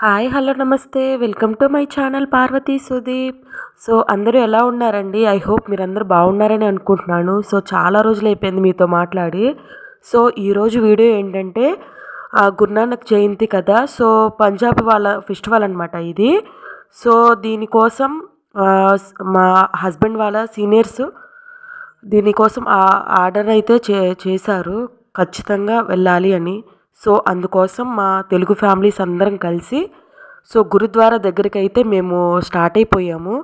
Hi hello నమస్తే. Welcome to my channel Parvathi Sudeep. So అందరూ ఎలా ఉన్నారండి? ఐ హోప్ మీరందరూ బాగున్నారని అనుకుంటున్నాను. సో చాలా రోజులు అయిపోయింది మీతో మాట్లాడి. సో ఈరోజు వీడియో ఏంటంటే గురునానక్ జయంతి కదా? సో పంజాబ్ వాళ్ళ ఫెస్టివల్ అనమాట ఇది. సో దీనికోసం మా హస్బెండ్ వాళ్ళ సీనియర్స్ దీనికోసం ఆర్డర్ అయితే చే చేశారు. ఖచ్చితంగా వెళ్ళాలి అని. సో అందుకోసం మా తెలుగు ఫ్యామిలీస్ అందరం కలిసి సో గురుద్వారా దగ్గరికి అయితే మేము స్టార్ట్ అయిపోయాము.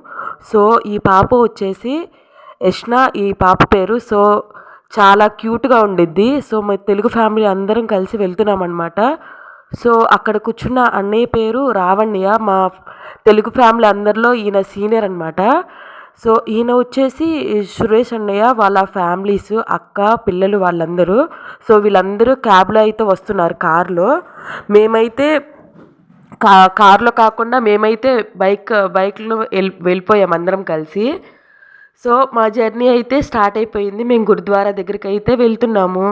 సో ఈ పాప వచ్చేసి యష్ణ ఈ పాప పేరు. సో చాలా క్యూట్గా ఉండిద్ది. సో మా తెలుగు ఫ్యామిలీ అందరం కలిసి వెళ్తున్నాం అనమాట సో అక్కడ కూర్చున్న అన్నయ్య పేరు రావణ్య. మా తెలుగు ఫ్యామిలీ అందరిలో ఈయన సీనియర్ అనమాట సో ఈయన వచ్చేసి సురేష్ అన్నయ్య వాళ్ళ ఫ్యామిలీస్ అక్క పిల్లలు వాళ్ళందరూ. సో వీళ్ళందరూ క్యాబ్లో అయితే వస్తున్నారు కార్లో. మేమైతే కా కార్లో కాకుండా మేమైతే బైక్ బైక్లో వెళ్ళి వెళ్ళిపోయాం అందరం కలిసి. సో మా జర్నీ అయితే స్టార్ట్ అయిపోయింది. మేము గురుద్వారా దగ్గరికి అయితే వెళ్తున్నాము.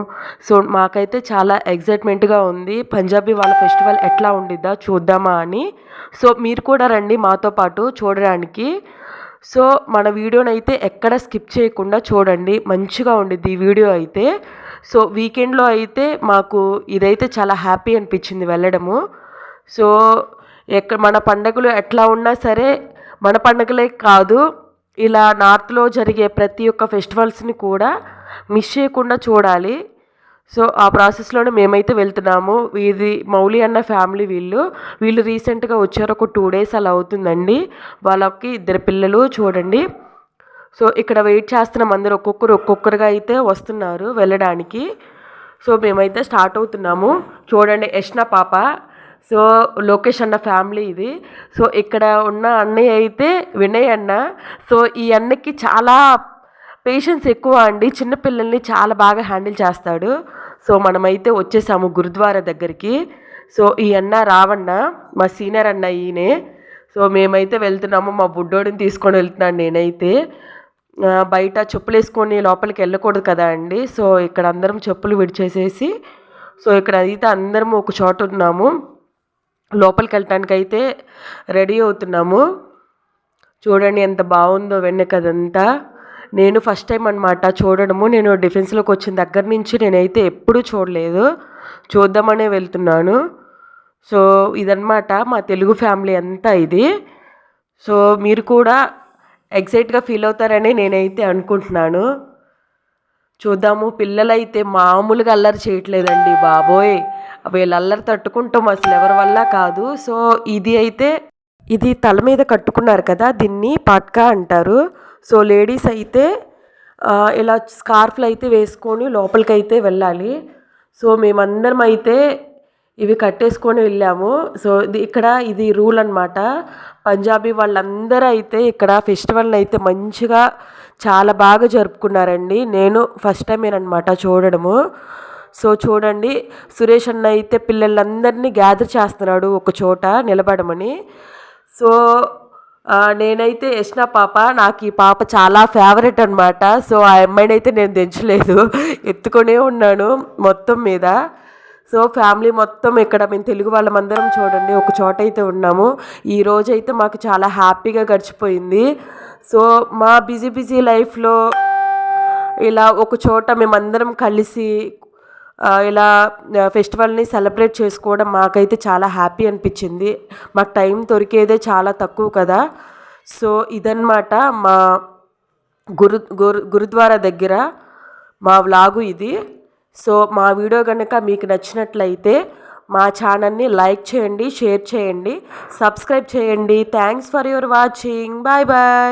సో మాకైతే చాలా ఎగ్జైట్మెంట్గా ఉంది. పంజాబీ వాళ్ళ ఫెస్టివల్ ఎట్లా ఉండిద్దా చూద్దామా అని. సో మీరు కూడా రండి మాతో పాటు చూడడానికి. సో మన వీడియోని అయితే ఎక్కడ స్కిప్ చేయకుండా చూడండి. మంచిగా ఉండిద్ది ఈ వీడియో అయితే. సో వీకెండ్లో అయితే మాకు ఇదైతే చాలా హ్యాపీ అనిపించింది వెళ్ళడము. సో ఎక్కడ మన పండగలు ఎట్లా ఉన్నా సరే మన పండగలే కాదు ఇలా నార్త్లో జరిగే ప్రతి ఒక్క ఫెస్టివల్స్ని కూడా మిస్ చేయకుండా చూడాలి. సో ఆ ప్రాసెస్లోనే మేమైతే వెళ్తున్నాము. ఇది మౌలి అన్న ఫ్యామిలీ వీళ్ళు. వీళ్ళు రీసెంట్గా వచ్చారు. ఒక టూ డేస్ అలా అవుతుందండి. వాళ్ళకి ఇద్దరు పిల్లలు చూడండి. సో ఇక్కడ వెయిట్ చేస్తున్నాం అందరు. ఒక్కొక్కరు ఒక్కొక్కరుగా అయితే వస్తున్నారు వెళ్ళడానికి. సో మేమైతే స్టార్ట్ అవుతున్నాము. చూడండి యష్ణ పాప. సో లోకేష్ అన్న ఫ్యామిలీ ఇది. సో ఇక్కడ ఉన్న అన్నయ్య అయితే వినయ్ అన్న. సో ఈ అన్నకి చాలా పేషెన్స్ ఎక్కువ అండి. చిన్నపిల్లల్ని చాలా బాగా హ్యాండిల్ చేస్తాడు. సో మనమైతే వచ్చేసాము గురుద్వారా దగ్గరికి. సో ఈ అన్న రావన్న మా సీనియర్ అన్న ఈయనే. సో మేమైతే వెళ్తున్నాము. మా బుడ్డోడిని తీసుకొని వెళ్తున్నాను నేనైతే. బయట చెప్పులు వేసుకొని లోపలికి వెళ్ళకూడదు కదా అండి. సో ఇక్కడ అందరం చెప్పులు విడిచేసేసి సో ఇక్కడ అయితే అందరం ఒక చోట ఉన్నాము. లోపలికి వెళ్ళటానికి అయితే రెడీ అవుతున్నాము. చూడండి ఎంత బాగుందో వెన్నకదంతా నేను ఫస్ట్ టైం అనమాట చూడడము. నేను డిఫెన్స్లోకి వచ్చిన దగ్గర నుంచి నేనైతే ఎప్పుడూ చూడలేదు. చూద్దామనే వెళ్తున్నాను. సో ఇదనమాట మా తెలుగు ఫ్యామిలీ అంతా ఇది. సో మీరు కూడా ఎగ్జైట్గా ఫీల్ అవుతారని నేనైతే అనుకుంటున్నాను. చూద్దాము. పిల్లలైతే మామూలుగా అల్లరి చేయట్లేదండి బాబోయ్. వీళ్ళు అల్లరి తట్టుకుంటాం అసలు ఎవరి వల్ల కాదు. సో ఇది అయితే ఇది తల మీద కట్టుకున్నారు కదా దీన్ని పట్కా అంటారు. సో లేడీస్ అయితే ఇలా స్కార్ఫ్లు అయితే వేసుకొని లోపలికి అయితే వెళ్ళాలి. సో మేమందరం అయితే ఇవి కట్టేసుకొని వెళ్ళాము. సో ఇక్కడ ఇది రూల్ అనమాట పంజాబీ వాళ్ళందరూ అయితే ఇక్కడ ఫెస్టివల్ని అయితే మంచిగా చాలా బాగా జరుపుకున్నారండి. నేను ఫస్ట్ టైం అనమాట చూడడము. సో చూడండి సురేష్ అన్న అయితే పిల్లలందరినీ గ్యాదర్ చేస్తున్నాడు ఒక చోట నిలబడమని. సో నేనైతే యష్ణ పాప నాకు ఈ పాప చాలా ఫేవరెట్ అనమాట సో ఆ అమ్మాయిని అయితే నేను తెంచలేదు ఎత్తుకొనే ఉన్నాను మొత్తం మీద. సో ఫ్యామిలీ మొత్తం ఇక్కడ మేము తెలుగు వాళ్ళమందరం చూడండి ఒక చోట అయితే ఉన్నాము. ఈ రోజు అయితే మాకు చాలా హ్యాపీగా గడిచిపోయింది. సో మా బిజీ బిజీ లైఫ్లో ఇలా ఒక చోట మేమందరం కలిసి ఇలా ఫెస్టివల్ని సెలబ్రేట్ చేసుకోవడం మాకైతే చాలా హ్యాపీ అనిపించింది. మాకు టైం దొరికేదే చాలా తక్కువ కదా. సో ఇదన్నమాట మా గురు గురు గురుద్వారా దగ్గర మా వ్లాగు ఇది. సో మా వీడియో కనుక మీకు నచ్చినట్లయితే మా ఛానల్ని లైక్ చేయండి షేర్ చేయండి సబ్స్క్రైబ్ చేయండి. Thanks for your watching. Bye bye.